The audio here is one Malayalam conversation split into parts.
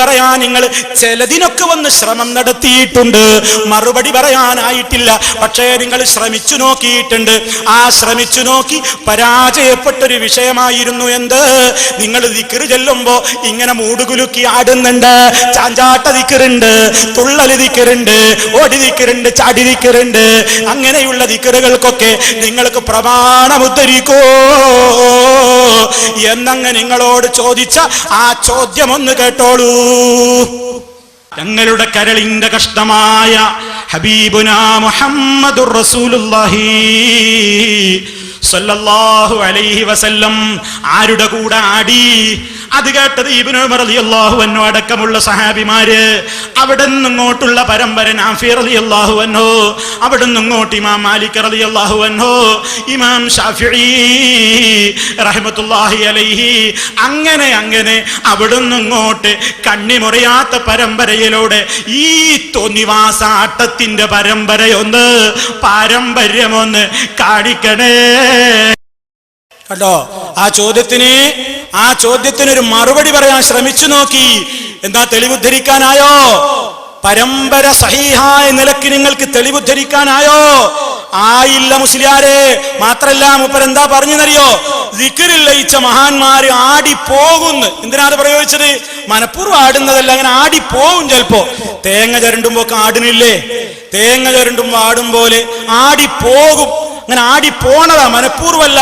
പറയാൻ നിങ്ങൾ ചിലതിനൊക്കെ വന്ന് ശ്രമം നടത്തിയിട്ടുണ്ട്. മറുപടി പറയാനായിട്ടില്ല. പക്ഷേ നിങ്ങൾ ശ്രമിച്ചു നോക്കിയിട്ടുണ്ട്. ആ ശ്രമിച്ചു നോക്കി പരാജയപ്പെട്ടൊരു വിഷയമായിരുന്നു എന്ത്? നിങ്ങൾ ദിക്കറ് ചെല്ലുമ്പോ ഇങ്ങനെ മൂടുകുലുക്കി ആടുന്നുണ്ട്. ചാഞ്ചാട്ട ദിക്കറുണ്ട് തുള്ളൽ ദിക്കറുണ്ട് ഓടി ദിക്കറുണ്ട് ചാടി ദിക്കറുണ്ട്. അങ്ങനെയുള്ള ദിക്കറുകൾക്കൊക്കെ നിങ്ങൾക്ക് പ്രമാണം ഉദ്ധരിക്കോ എന്നങ്ങ് നിങ്ങളോട് ചോദിച്ച ആ ചോദ്യം ഒന്ന് കേട്ടോളൂ. ഞങ്ങളുടെ കരളിന്റെ കഷ്ടമായ ഹബീബുന മുഹമ്മദുർ റസൂലുള്ളാഹി അലൈഹി വസല്ലം ആരുടെ കൂടെ ആടി? അത് കേട്ടത് ഇബ്നു ഉമർ റളിയല്ലാഹു അൻഹു അടക്കമുള്ള സഹാബിമാര്. അവിടെ നിന്നിങ്ങോട്ടുള്ള പരമ്പര നാഫി റളിയല്ലാഹു അൻഹു അവിടെ നിന്നിങ്ങോട്ട് ഇമാം മാലിക് റളിയല്ലാഹു അൻഹു ഇമാം ഷാഫി റഹ്മത്തുള്ളാഹി അലൈഹി. അങ്ങനെ അങ്ങനെ അവിടെ നിന്നിങ്ങോട്ട് കണ്ണിമുറിയാത്ത പരമ്പരയിലൂടെ ഈ തോന്നിവാസാട്ടത്തിന്റെ പരമ്പരയൊന്ന് പാരമ്പര്യമൊന്ന് കാണിക്കണേ. കേട്ടോ ആ ചോദ്യത്തിന് ആ ചോദ്യത്തിനൊരു മറുപടി പറയാൻ ശ്രമിച്ചു നോക്കി. എന്താ തെളിവുദ്ധരിക്കാനായോ? പരമ്പര സഹിഹായ നിലയ്ക്ക് നിങ്ങൾക്ക് തെളിവുദ്ധരിക്കാനായോ? ആയില്ല മുസ്ലിയാരെ മാത്രല്ല എന്താ പറഞ്ഞെന്നറിയോ? ലയിച്ച മഹാന്മാര് ആടി പോകുന്നു എന്തിനാണ് പ്രയോഗിച്ചത്? മനഃപൂർവം ആടുന്നതല്ല അങ്ങനെ ആടി പോകും ചിലപ്പോ. തേങ്ങ ചരണ്ടുമ്പോ ഒക്കെ ആടുന്നില്ലേ തേങ്ങ ചരണ്ടുമ്പോ ആടും പോലെ ആടി പോകും അങ്ങനെ ആടിപ്പോണതാ പോണതാ മനഃപൂർവമല്ല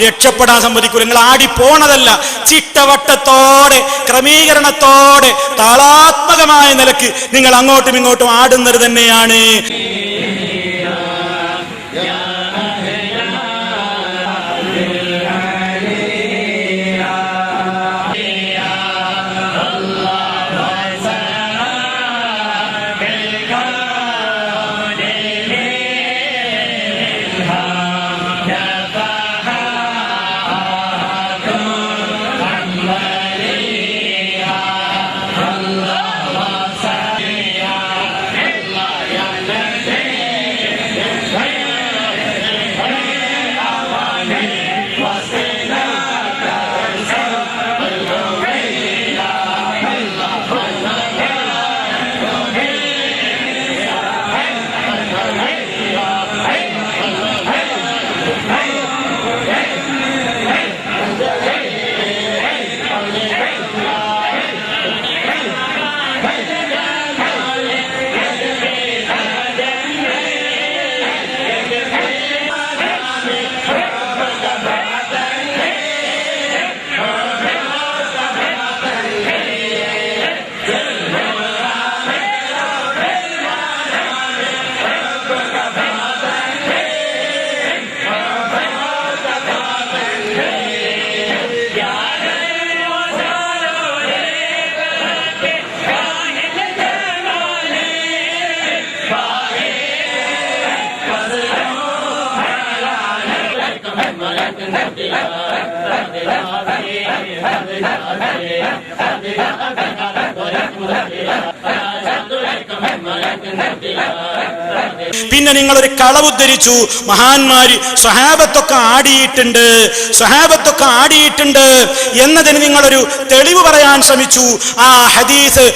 രക്ഷപ്പെടാൻ സമ്മതിക്കൂല. നിങ്ങൾ ആടിപ്പോണതല്ല. ചിട്ടവട്ടത്തോടെ ക്രമീകരണത്തോടെ താളാത്മകമായ നിലയ്ക്ക് നിങ്ങൾ അങ്ങോട്ടും ഇങ്ങോട്ടും ആടുന്നത് തന്നെയാണ്. Happy birthday. പിന്നെ നിങ്ങൾ ഒരു കളവുദ്ധരിച്ചു. മഹാന്മാര് സ്വഹാബത്തൊക്കെ ആടിയിട്ടുണ്ട് സ്വഹാബത്തൊക്കെ ആടിയിട്ടുണ്ട് എന്നതിന് നിങ്ങളൊരു തെളിവ് പറയാൻ ശ്രമിച്ചു. ആ ഹദീസ്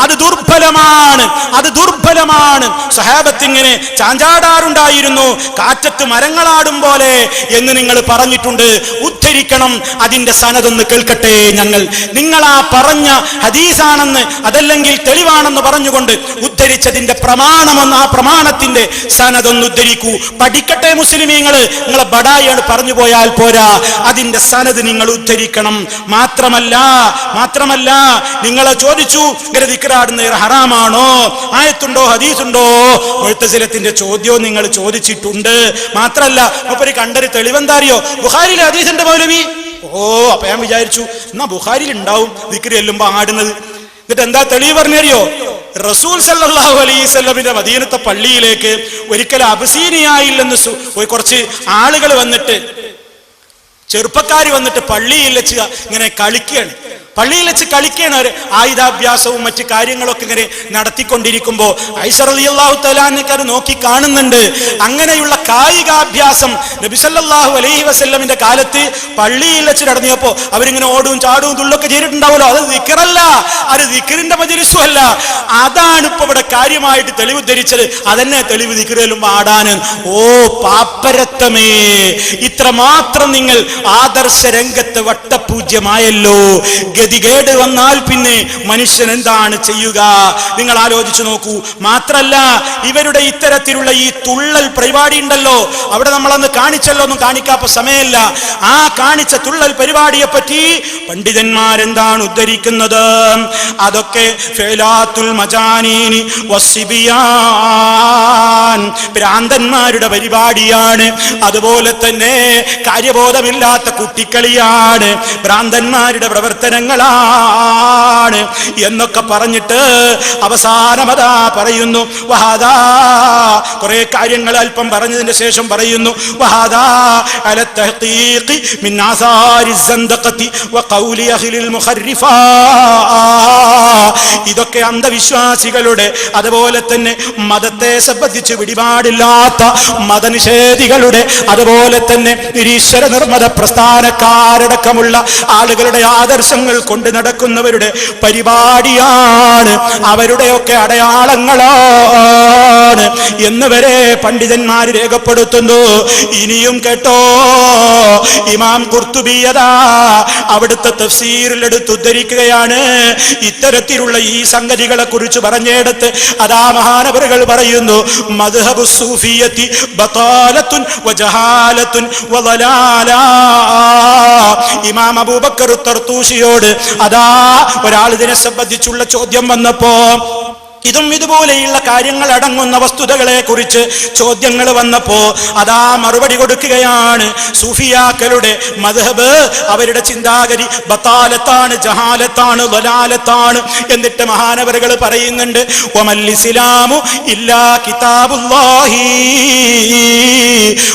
അത് ദുർബലമാണ്. അത് ദുർബലമാണ്. സ്വഹാബത്ത് ഇങ്ങനെ ചാഞ്ചാടാറുണ്ടായിരുന്നു. കാറ്റത്ത് മരങ്ങളാടും പോലെ എന്ന് നിങ്ങൾ പറഞ്ഞിട്ടുണ്ട്. ഉദ്ധരിക്കണം അതിന്റെ സനതൊന്ന് കേൾക്കട്ടെ ഞങ്ങൾ. നിങ്ങൾ ആ പറഞ്ഞ ഹദീസാണെന്ന് അതല്ലെങ്കിൽ തെളിവാണെന്ന് പറഞ്ഞുകൊണ്ട് ഉദ്ധരിച്ചതിന്റെ പ്രമാണമെന്ന് ആ പ്രമാണത്തിന്റെ സനതൊന്ന് ഉദ്ധരിക്കൂ. പഠിക്കട്ടെ മുസ്ലിമീങ്ങൾ നിങ്ങളെ ബഡായാണ് പറഞ്ഞു പോയാൽ പോരാ. അതിന്റെ സനത് നിങ്ങൾ ഉദ്ധരിക്കണം. മാത്രമല്ല മാത്രമല്ല നിങ്ങളെ ചോദിച്ചു ഇങ്ങനെ ദിക്റാടുന്ന ഹറാമാണോ? ആയത്തുണ്ടോ ഹദീസുണ്ടോ? മുഴുത്തസിലത്തിന്റെ ചോദ്യവും നിങ്ങൾ ചോദിച്ചിട്ടുണ്ട്. മാത്രല്ല ഒരു കണ്ടൊരു തെളിവെന്താ അറിയോ ബുഹാരിയിലെ ഹദീസിന്റെ മൗലവി? ഓ അപ്പൊ ഞാൻ വിചാരിച്ചു എന്നാ ബുഹാരിയിൽ ഉണ്ടാവും ദിക്രി ചെല്ലുമ്പോ ആടുന്നത്. എന്നിട്ട് എന്താ തെളിവ് പറഞ്ഞറിയോ? റസൂൽ സല്ലാഹു അലൈഹി സ്വലമിന്റെ മദീനത്തെ പള്ളിയിലേക്ക് ഒരിക്കലും അപസീനിയായില്ലെന്ന് കുറച്ച് ആളുകൾ വന്നിട്ട് ചെറുപ്പക്കാർ വന്നിട്ട് പള്ളിയിൽ വെച്ച് ഇങ്ങനെ കളിക്കുകയാണ്. പള്ളിയിൽ വെച്ച് കളിക്കണ അവർ ആയുധാഭ്യാസവും മറ്റു കാര്യങ്ങളൊക്കെ ഇങ്ങനെ നടത്തിക്കൊണ്ടിരിക്കുമ്പോ ഐസറിയാഹു തലാനക്കാർ നോക്കി കാണുന്നുണ്ട്. അങ്ങനെയുള്ള കായികാഭ്യാസം നബിസല്ലാഹു അലൈഹി വസ്ല്ലമിന്റെ കാലത്ത് പള്ളിയിൽ വെച്ച് നടന്നിയപ്പോ അവരിങ്ങനെ ഓടും ചാടും തുള്ളൊക്കെ ചെയ്തിട്ടുണ്ടാവുമല്ലോ. അത് ദിക്കറല്ല അത് ദിക്കറിന്റെ മജലിസും അല്ല അതാണ് ഇപ്പൊ ഇവിടെ കാര്യമായിട്ട് തെളിവ് ധരിച്ചത് അതന്നെ തെളിവ് ദിക്കറിലും ആടാന്. ഓ പാപ്പരത്തമേ. ഇത്രമാത്രം നിങ്ങൾ ആദർശ രംഗത്ത് വട്ടപൂജ്യമായല്ലോ ഗതികേട് വന്നാൽ പിന്നെ മനുഷ്യൻ എന്താണ് ചെയ്യുക? നിങ്ങൾ ആലോചിച്ചു നോക്കൂ. മാത്രല്ല ഇവരുടെ ഇത്തരത്തിലുള്ള ഈ തുള്ളൽ പരിപാടി ഉണ്ടല്ലോ. അവിടെ നമ്മളന്ന് കാണിച്ചല്ലോ ഒന്നും കാണിക്കാത്ത സമയമല്ല. ആ കാണിച്ച തുള്ളൽ പരിപാടിയെ പറ്റി പണ്ഡിതന്മാരെന്താണ് ഉദ്ധരിക്കുന്നത്? അതൊക്കെ ഫേലാത്തുൽ ഭ്രാന്തന്മാരുടെ പരിപാടിയാണ്. അതുപോലെ തന്നെ കാര്യബോധമില്ലാത്ത കുട്ടിക്കളിയാണ്. ഭ്രാന്തന്മാരുടെ പ്രവർത്തനങ്ങളാണ് എന്നൊക്കെ പറഞ്ഞിട്ട് അവസാനമതാ പറയുന്നു. വഹാദാ കുറെ കാര്യങ്ങൾ അല്പം പറഞ്ഞതിന് ശേഷം പറയുന്നു. വഹാദാ അല മിൻ മുഖർരിഫാ ഇതൊക്കെ അന്ധവിശ്വാസികളുടെ അതുപോലെ തന്നെ മതത്തെ സംബന്ധിച്ച് പിടിപാടില്ലാത്ത മതനിഷേധികളുടെ അതുപോലെ തന്നെ നിരീശ്വര നിർമ്മത പ്രസ്ഥാനക്കാരടക്കമുള്ള ആളുകളുടെ ആദർശങ്ങൾ കൊണ്ട് നടക്കുന്നവരുടെ പരിപാടിയാണ് അവരുടെയൊക്കെ അടയാളങ്ങളാണ് എന്ന് വരെ പണ്ഡിതന്മാർ രേഖപ്പെടുത്തുന്നു. ഇനിയും കേട്ടോ ഇമാം കുർത്തുബിയതാ അവിടുത്തെ തഫ്സീറിൽ എടുത്ത് ഉദ്ധരിക്കുകയാണ്. ഇത്തരത്തിലുള്ള ഈ സംഗതികളെ കുറിച്ച് പറഞ്ഞെടുത്ത് അതാ മഹാനവറുകൾ പറയുന്നു മദ്ഹബു സൂഫിയത്തി ഇമാം അബൂബക്കർ തർത്തൂഷിയോട് അതാ ഒരാൾ ഇതിനെ സംബന്ധിച്ചുള്ള ചോദ്യം വന്നപ്പോ ഇതും ഇതുപോലെയുള്ള കാര്യങ്ങൾ അടങ്ങുന്ന വസ്തുതകളെ കുറിച്ച് ചോദ്യങ്ങൾ വന്നപ്പോ അതാ മറുപടി കൊടുക്കുകയാണ്. സൂഫിയാക്കളുടെ മധബ് അവരുടെ ചിന്താഗതി ബത്താലത്താണ് ജഹാലത്താണ് വലാലത്താണ് എന്നിട്ട് മഹാനവറുകൾ പറയുന്നുണ്ട് ഒമല്ലിസ്ലാമു ഇല്ലാ കിതാബുല്ലാഹി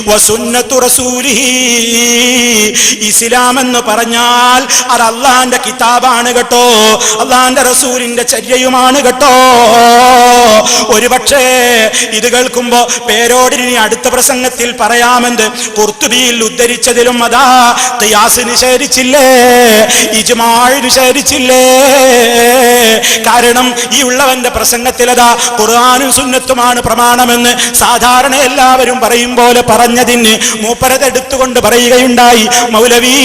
വസുന്നത്തു റസൂലിഹി. ഇസ്ലാം എന്ന് പറഞ്ഞാൽ അത് അള്ളാന്റെ കിതാബാണ് കേട്ടോ അള്ളാന്റെ റസൂലിന്റെ ചര്യയുമാണ് കേട്ടോ. ഒരു പക്ഷേ ഇത് കേൾക്കുമ്പോ പേരോടിനി അടുത്ത പ്രസംഗത്തിൽ പറയാമെന്ന് കുർത്തുബിയിൽ ഉദ്ധരിച്ചതിലും അതാ തയാസ് നിഷേധിച്ചില്ലേ? ഇജുമാൾ നിഷേധിച്ചില്ലേ? കാരണം ഈ ഉള്ളവന്റെ പ്രസംഗത്തിൽ അതാ ഖുർആാനും സുന്നത്തുമാണ് പ്രമാണമെന്ന് സാധാരണ എല്ലാവരും പറയും പോലെ പറഞ്ഞതിന് മൂപ്പരതെടുത്തുകൊണ്ട് പറയുകയുണ്ടായി മൗലവി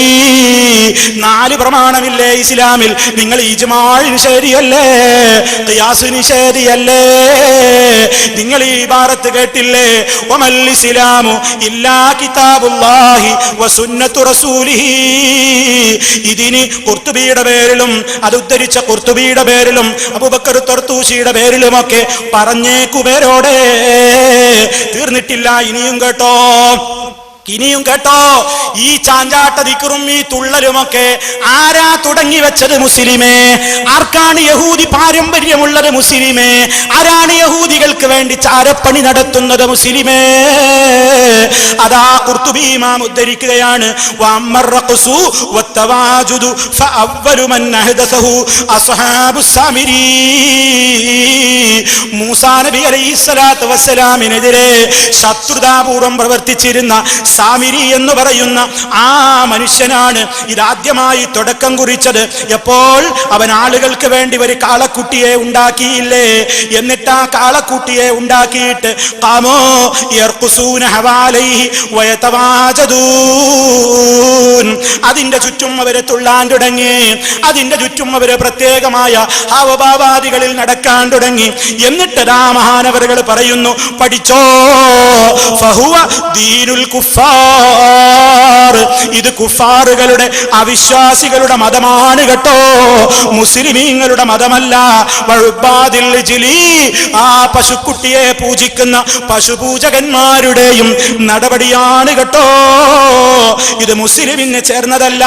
നാല് പ്രമാണമില്ലേ ഇസ്ലാമിൽ? നിങ്ങൾ ഇജ്മാഴ് ശരിയല്ലേ ഖിയാസ് നിഷേധിയല്ലേ നിങ്ങൾ ഈ ഭാരത്ത് കേട്ടില്ലേ? ഒമൽ ഇസ്ലാമു ഇല്ലാ കിതാബുല്ലാഹി വസുന്നത്തു റസൂലിഹി. ഇതിന് കുർത്തുബിയുടെ പേരിലും അത് ഉദ്ധരിച്ച കുർത്തുബിയുടെ പേരിലും അബുബക്കർ തൊർത്തൂശിയുടെ പേരിലുമൊക്കെ പറഞ്ഞേക്കുപേരോടെ തീർന്നിട്ടില്ല ഇനിയും കേട്ടോ. ഇനിയും കേട്ടോ ഈ ചാഞ്ചാട്ട ദിക്കറും ഈ തുള്ളലുമൊക്കെ ആരാ തുടങ്ങി വെച്ചത് മുസ്ലിമേ? ആർക്കാണ് യഹൂദി പാരമ്പര്യമുള്ളത് മുസ്ലിമേ? ആരാണ് യഹൂദികൾക്ക് വേണ്ടി ചാരപ്പണി നടത്തുന്നത് മുസ്ലിമേ? അതാ കുർത്തുബീമാം ഉദ്ധരിക്കുകയാണ് വഅമ്മർ റഖ്സു വത്തവാജുദു ഫഅവ്വലു മൻ അഹ്ദസഹു അസ്ഹാബു സാമിരി മൂസാ നബി അലൈഹിസ്സലാത്തു വസ്സലാമിനെതിരെ ശത്രുതാപൂർവം പ്രവർത്തിച്ചിരുന്ന സാമിരി എന്ന് പറയുന്ന ആ മനുഷ്യനാണ് ഇതാദ്യമായി തുടക്കം കുറിച്ചത്. എപ്പോൾ? അവൻ ആളുകൾക്ക് വേണ്ടി ഒരു കാളക്കുട്ടിയെ ഉണ്ടാക്കിയില്ലേ? എന്നിട്ട് ആ കാളക്കുട്ടിയെ ഉണ്ടാക്കിയിട്ട് അതിന്റെ ചുറ്റും അവരെ തുള്ളാൻ തുടങ്ങി. അതിന്റെ ചുറ്റും അവരെ പ്രത്യേകമായ ഹാവഭാവാദികളിൽ നടക്കാൻ തുടങ്ങി. എന്നിട്ട് ആ മഹാനവറുകൾ പറയുന്നു പഠിച്ചോ ഫഹുവ ദീനുൽ കുഫാർ. ഇത് കുഫാറുകളുടെ അവിശ്വാസികളുടെ മതമാണ് കേട്ടോ. മുസ്ലിമീങ്ങളുടെ മതമല്ല. വഴുപ്പാതിൽ ജിലി ആ പശുക്കുട്ടിയെ പൂജിക്കുന്ന പശുപൂജകന്മാരുടെയും നടപടിയാണ് കേട്ടോ. ഇത് മുസ്ലിമിന് ചേർന്നതല്ല.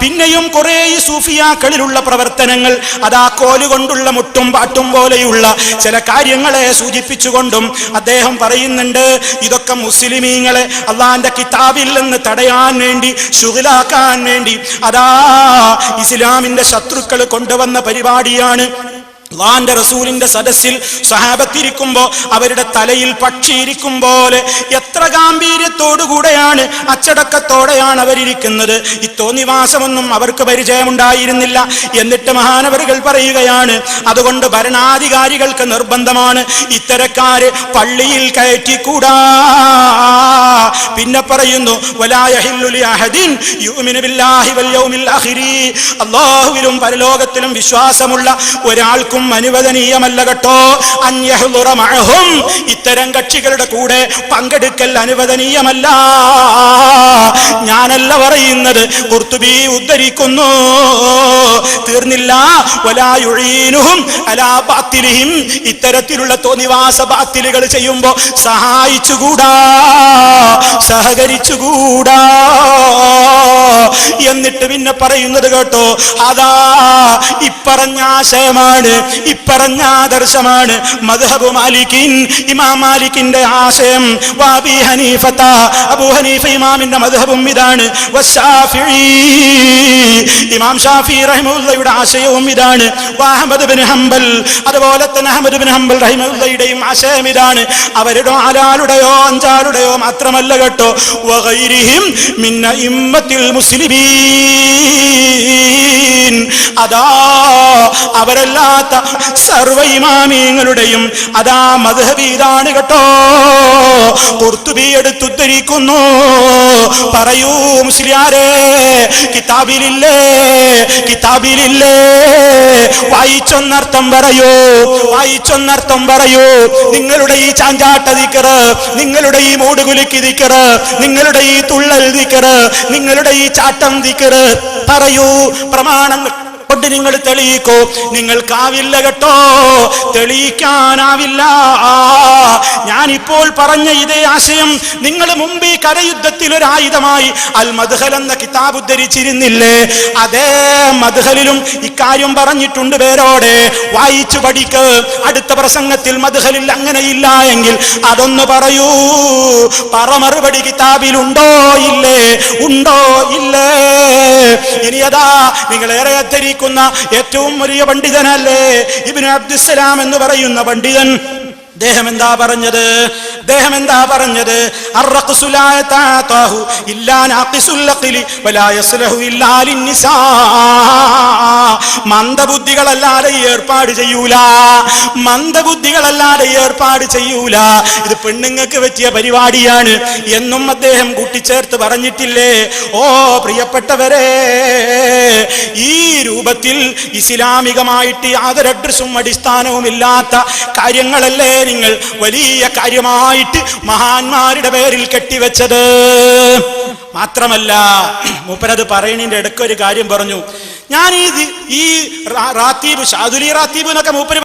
പിന്നെയും കുറെ സൂഫിയാക്കളിലുള്ള പ്രവർത്തനങ്ങൾ അതാ കോലുകൊണ്ടുള്ള മുട്ടും പാട്ടും പോലെയുള്ള ചില കാര്യങ്ങളെ സൂചിപ്പിച്ചുകൊണ്ടും അദ്ദേഹം പറയുന്നുണ്ട് ഇതൊക്കെ മുസ്ലിമീങ്ങളെ അള്ളാന്റെ കിതാബിൽ നിന്ന് തടയാൻ വേണ്ടി ശുഖിലാക്കാൻ വേണ്ടി അതാ ഇസ്ലാമിന്റെ ശത്രുക്കൾ കൊണ്ടുവന്ന പരിപാടിയാണ്. അള്ളാന്റെ റസൂലിന്റെ സദസ്സിൽ സ്വഹാബത്തിരിക്കുമ്പോ അവരുടെ തലയിൽ പക്ഷിയിരിക്കും പോലെ എത്ര ഗാംഭീര്യത്തോടുകൂടെയാണ് അച്ചടക്കത്തോടെയാണ് അവരിരിക്കുന്നത്. ഈ തോന്നിവാസമൊന്നും അവർക്ക് പരിചയമുണ്ടായിരുന്നില്ല എന്നിട്ട് മഹാനവറുകൾ പറയുകയാണ് അതുകൊണ്ട് ഭരണാധികാരികൾക്ക് നിർബന്ധമാണ് ഇത്തരക്കാര് പള്ളിയിൽ കയറ്റിക്കൂടാ. പിന്നെ പറയുന്നു അള്ളാഹുവിലും പരലോകത്തിലും വിശ്വാസമുള്ള ഒരാൾക്കും അനുവദനീയമല്ല കേട്ടോ. അന്യഹുറമഹും ഇത്തരം കക്ഷികളുടെ കൂടെ പങ്കെടുക്കൽ അനുവദനീയമല്ല. ഞാനല്ല പറയുന്നത്. കുർത്തുബി ഉദ്ധരിക്കുന്നു. തീർന്നില്ല. ഒലായുഴീനുഹും അലാ ബാത്തിലിഹിം. ഇത്തരത്തിലുള്ള തോന്നിവാസ ബാത്തിലുകൾ ചെയ്യുമ്പോ സഹായിച്ചുകൂടാ. സഹകരിച്ചുകൂടാ. എന്നിട്ട് പിന്നെ പറയുന്നത് കേട്ടോ. അതാ ഇപ്പറഞ്ഞ ആശയമാണ്. ഇപ്പറഞ്ഞ ആദർശമാണ് മദ്ഹബു മാലിക്കിൻ ഇമാം മാലിക്കിന്റെ ആശയം. വാബി ഹനീഫത്ത അബു ഹനീഫ ഇമാമിന്റെ മദ്ഹബും ഇതാണ്. ഇമാം ഷാഫി റഹിമുല്ലയുടെ ആശയവും ഇതാണ്. അഹമ്മദ് ബിൻ ഹംബൽ അതുപോലെ തന്നെ അഹമ്മദ് ബിൻ ഹംബൽ റഹിമുല്ലയുടെയും ആശയം ഇതാണ്. അവരുടെ ആലാളുടെയോ അഞ്ചാളുടെയോ മാത്രമല്ല കേട്ടോ. മിന്ന ഇമ്മത്തിൽ മുസ്ലിമീൻ. അതാ അവരല്ലാത്ത സർവ ഇമാമിയങ്ങളുടെയും അതാ മധുഹബീതാണ് കേട്ടോ. കുർത്തുബി എടുത്തുദ്ധരിക്കുന്നു. പറയൂ മുസ്ലിയാരെ കിതാബിലില്ലേ കിതാബിലില്ലേ. വായിച്ചൊന്നർത്ഥം പറയൂ വായിച്ചൊന്നർത്ഥം പറയൂ. നിങ്ങളുടെ ഈ ചാഞ്ചാട്ട ദിക്കറ് നിങ്ങളുടെ ഈ മൂടുകുലുക്കി ദിക്കറ് നിങ്ങളുടെ ഈ തുള്ളൽ ദിക്കറ് നിങ്ങളുടെ ഈ ചാട്ടം ദിക്കറ് പറയൂ. പ്രമാണങ്ങൾ കൊണ്ട് നിങ്ങൾ തെളിയിക്കോ. നിങ്ങൾക്കാവില്ല കേട്ടോ. തെളിയിക്കാനാവില്ല. ഞാനിപ്പോൾ പറഞ്ഞ ഇതേ ആശയം നിങ്ങൾ മുമ്പ് ഈ കരയുദ്ധത്തിൽ ഒരു ആയുധമായി അൽ മദ്ഹൽ എന്ന കിതാബ് ഉദ്ധരിച്ചിരുന്നില്ലേ? അതേ മദ്ഹലിലും ഇക്കാര്യം പറഞ്ഞിട്ടുണ്ട് പേരോടെ. വായിച്ചു പഠിക്ക്. അടുത്ത പ്രസംഗത്തിൽ മദ്ഹലിൽ അങ്ങനെയില്ല എങ്കിൽ അതൊന്ന് പറയൂ. പറ മറുപടി കിതാബിലുണ്ടോ ഇല്ലേ? ഉണ്ടോ ഇല്ലേ? ഇനി അതാ നിങ്ങൾ ഏറെ ധരിക്കുന്ന ഏറ്റവും വലിയ പണ്ഡിതനല്ലേ ഇബിന് അബ്ദുസലാം എന്ന് പറയുന്ന പണ്ഡിതൻ? അദ്ദേഹം എന്താ പറഞ്ഞത്? അദ്ദേഹം എന്താ പറഞ്ഞത് മന്ദബുദ്ധികളല്ലാതെ ഏർപ്പാട് ചെയ്യൂല. മന്ദബുദ്ധികളല്ലാതെ ഏർപ്പാട് ചെയ്യൂല. ഇത് പെണ്ണുങ്ങൾക്ക് പറ്റിയ പരിപാടിയാണ് എന്നും അദ്ദേഹം കൂട്ടിച്ചേർത്ത് പറഞ്ഞിട്ടില്ലേ? ഓ പ്രിയപ്പെട്ടവരെ ഈ രൂപത്തിൽ ഇസ്ലാമികമായിട്ട് യാതൊരു അഡ്രസ്സും അടിസ്ഥാനവും ഇല്ലാത്ത കാര്യങ്ങളല്ലേ നിങ്ങൾ വലിയ കാര്യമായിട്ട് മഹാന്മാരുടെ പേരിൽ കെട്ടിവെച്ചത്. മാത്രമല്ല മൂപ്പരത് പറയണിന്റെ ഇടയ്ക്ക് ഒരു കാര്യം പറഞ്ഞു. ഞാൻ ഈ ഈ റാത്തീബ് ഷാദുലി റാത്തീബ് എന്നൊക്കെ മൂപ്പര്